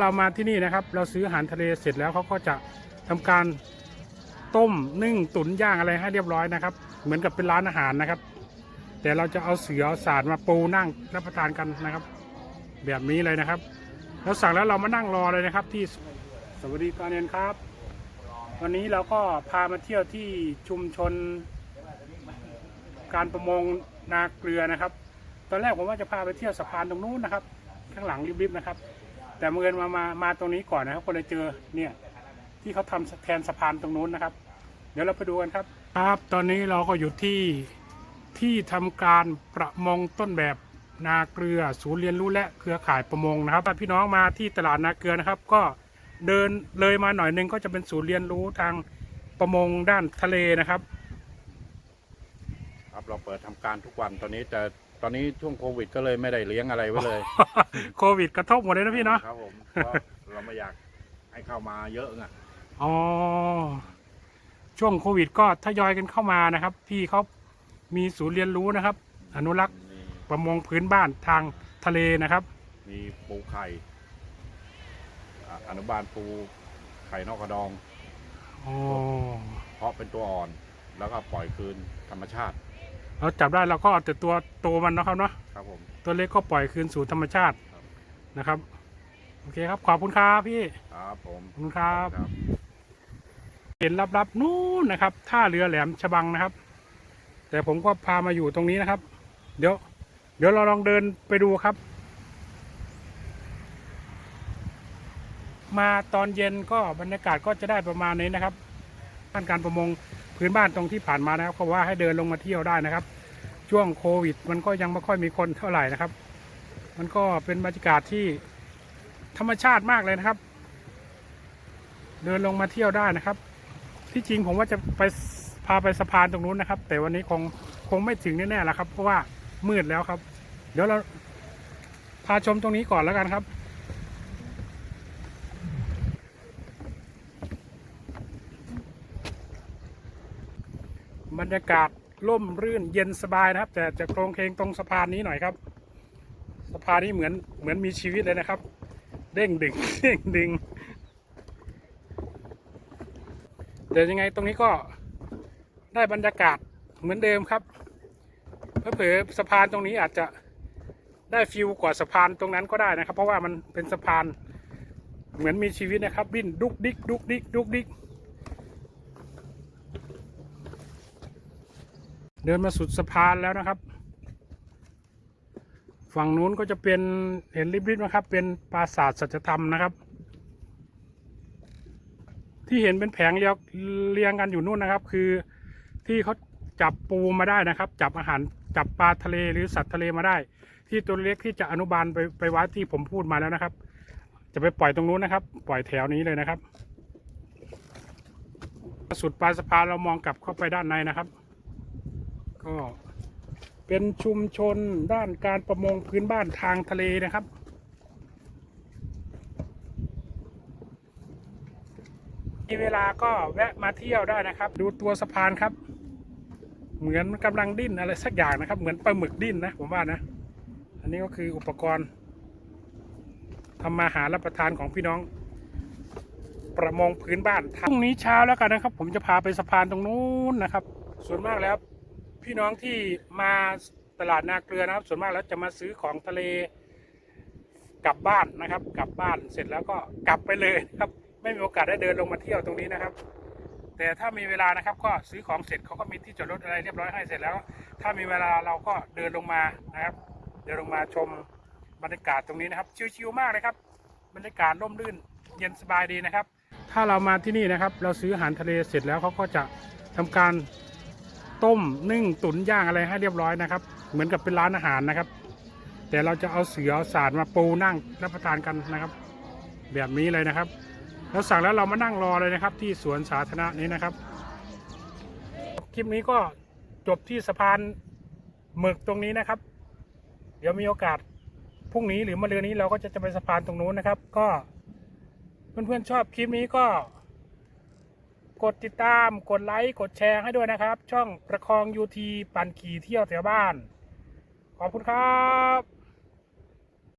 เรามาที่นี่นะครับ เราซื้ออาหารทะเลเสร็จแล้วเขาก็จะทำการต้มนึ่งตุ๋นย่างอะไรให้เรียบร้อยนะครับ เหมือนกับเป็นร้านอาหารนะครับ แต่เราจะเอาเสือสาดมาปูนั่งรับประทานกันนะครับ แบบนี้เลยนะครับเราสั่งแล้วเรามานั่งรอเลยนะครับ ที่สวัสดีตอนเย็นครับ วันนี้เราก็พามาเที่ยวที่ชุมชน การประมงนาเกลือนะครับ ตอนแรกผมว่าจะพาไปเที่ยวสะพานตรงนู้นนะครับ ข้างหลังริบๆนะครับ แต่เมื่อญมามามาตรงนี้ก่อนนะครับก็เลยเจอเนี่ยที่เขาทำแทนสะพานตรงนู้นนะครับ เดี๋ยวเราไปดูกันครับ ครับ ตอนนี้เราก็อยู่ที่ที่ทำการประมงต้นแบบนาเกลือศูนย์เรียนรู้และเครือข่ายประมงนะครับถ้าพี่น้องมาที่ตลาดนาเกลือนะครับ ก็เดินเลยมาหน่อยหนึงก็จะเป็นศูนย์เรียนรู้ทางประมงด้านทะเลนะครับ ครับเราเปิดทำการทุกวันตอนนี้แต่ ตอนนี้ช่วงโควิดก็เลยไม่ได้เลี้ยงอะไรไว้เลยโควิดกระทบหมดเลยนะพี่เนาะครับผมเพราะเราไม่อยากให้เข้ามาเยอะไงอ๋อช่วงโควิดก็ทยอยกันเข้ามานะครับ พี่เขามีศูนย์เรียนรู้นะครับ อนุรักษ์มีประมงพื้นบ้านทางทะเลนะครับ มีปูไข่อะอนุบาลปูไข่นอกกระดอง อ๋อ เพราะเป็นตัวอ่อน แล้วก็ปล่อยคืนธรรมชาติ เราจับได้เราก็เอาแต่ตัวโตมันเนาะครับเนาะครับผม ตัวเล็กก็ปล่อยคืนสู่ธรรมชาติครับ นะครับ โอเคครับ ขอบคุณครับพี่ ครับผมขอบคุณครับ ครับ เห็นลับๆนู่นนะครับท่าเรือแหลมฉบังนะครับ แต่ผมก็พามาอยู่ตรงนี้นะครับ เดี๋ยว เดี๋ยวเราลองเดินไปดูครับ มาตอนเย็นก็บรรยากาศก็จะได้ประมาณนี้นะครับด้านการประมง พื้นบ้านตรงที่ผ่านมานะครับเขาว่าให้เดินลงมาเที่ยวได้นะครับ ช่วงโควิด มันก็ยังไม่ค่อยมีคนเท่าไหร่นะครับ มันก็เป็นบรรยากาศที่ธรรมชาติมากเลยนะครับ เดินลงมาเที่ยวได้นะครับ ที่จริงผมว่าจะไปพาไปสะพานตรงนู้นนะครับ แต่วันนี้คงคงไม่ถึงแน่ๆแล้วครับ เพราะว่ามืดแล้วครับ เดี๋ยวเราพาชมตรงนี้ก่อนแล้วกันครับ บรรยากาศร่มรื่นเย็นสบายนะครับ แต่จะโครงเคงตรงสะพานนี้หน่อยครับ สะพานนี้เหมือนเหมือนมีชีวิตเลยนะครับ เด้งดึงเด้งดึงแต่ยังไงตรงนี้ก็ได้บรรยากาศเหมือนเดิมครับเผลอสะพานตรงนี้อาจจะได้ฟิลกว่าสะพานตรงนั้นก็ได้นะครับ เพราะว่ามันเป็นสะพานเหมือนมีชีวิตนะครับวิ่นดุกดิกดุกดิกดุกดิก เดินมาสุดสะพานแล้วนะครับ ฝั่งนู้นก็จะเป็นเห็นริบๆนะครับ เป็นปราสาทสัจธรรมนะครับ ที่เห็นเป็นแผงเรียงเรียงกันอยู่นู่นนะครับ คือที่เขาจับปูมาได้นะครับ จับอาหารจับปลาทะเลหรือสัตว์ทะเลมาได้ ที่ตัวเล็กที่จะอนุบาลไปไปไว้ที่ผมพูดมาแล้วนะครับ จะไปปล่อยตรงนู้นนะครับ ปล่อยแถวนี้เลยนะครับ สุดปลายสะพานเรามองกลับเข้าไปด้านในนะครับ ก็เป็นชุมชนด้านการประมงพื้นบ้านทางทะเลนะครับ มีเวลาก็แวะมาเที่ยวได้นะครับ ดูตัวสะพานครับ เหมือนกำลังดิ้นอะไรสักอย่างนะครับ เหมือนปลาหมึกดิ้นนะผมว่านะ อันนี้ก็คืออุปกรณ์ทำมาหารับประทานของพี่น้อง ประมงพื้นบ้านพรุ่งนี้เช้าแล้วกันนะครับ ผมจะพาไปสะพานตรงนู้นนะครับ ส่วนมากแล้ว พี่น้องที่มาตลาดนาเกลือนะครับ ส่วนมากแล้วจะมาซื้อของทะเลกลับบ้านนะครับ กลับบ้านเสร็จแล้วก็กลับไปเลยครับ ไม่มีโอกาสได้เดินลงมาเที่ยวตรงนี้นะครับ แต่ถ้ามีเวลานะครับ ก็ซื้อของเสร็จเขาก็มีที่จอดรถอะไรเรียบร้อยให้เสร็จแล้ว ถ้ามีเวลาเราก็เดินลงมานะครับ เดินลงมาชมบรรยากาศตรงนี้นะครับ ชิวๆมากเลยครับ บรรยากาศร่มรื่นเย็นสบายดีนะครับ ถ้าเรามาที่นี่นะครับ เราซื้ออาหารทะเลเสร็จแล้วเขาก็จะทำการ ต้มนึ่งตุ๋นย่างอะไรให้เรียบร้อยนะครับ เหมือนกับเป็นร้านอาหารนะครับ แต่เราจะเอาเสือสาดมาปูนั่งรับประทานกันนะครับ แบบนี้เลยนะครับเราสั่งแล้วเรามานั่งรอเลยนะครับ ที่สวนสาธารณะนี้นะครับ คลิปนี้ก็จบที่สะพานหมึกตรงนี้นะครับ เดี๋ยวมีโอกาสพรุ่งนี้หรือมะรืนนี้เราก็จะจะไปสะพานตรงนู้นนะครับ ก็เพื่อนๆชอบคลิปนี้ก็ กดติดตามกดไลค์กดแชร์ให้ด้วยนะครับ ช่องประคองยูทีปั่นขี่เที่ยวแถวบ้าน ขอบคุณครับ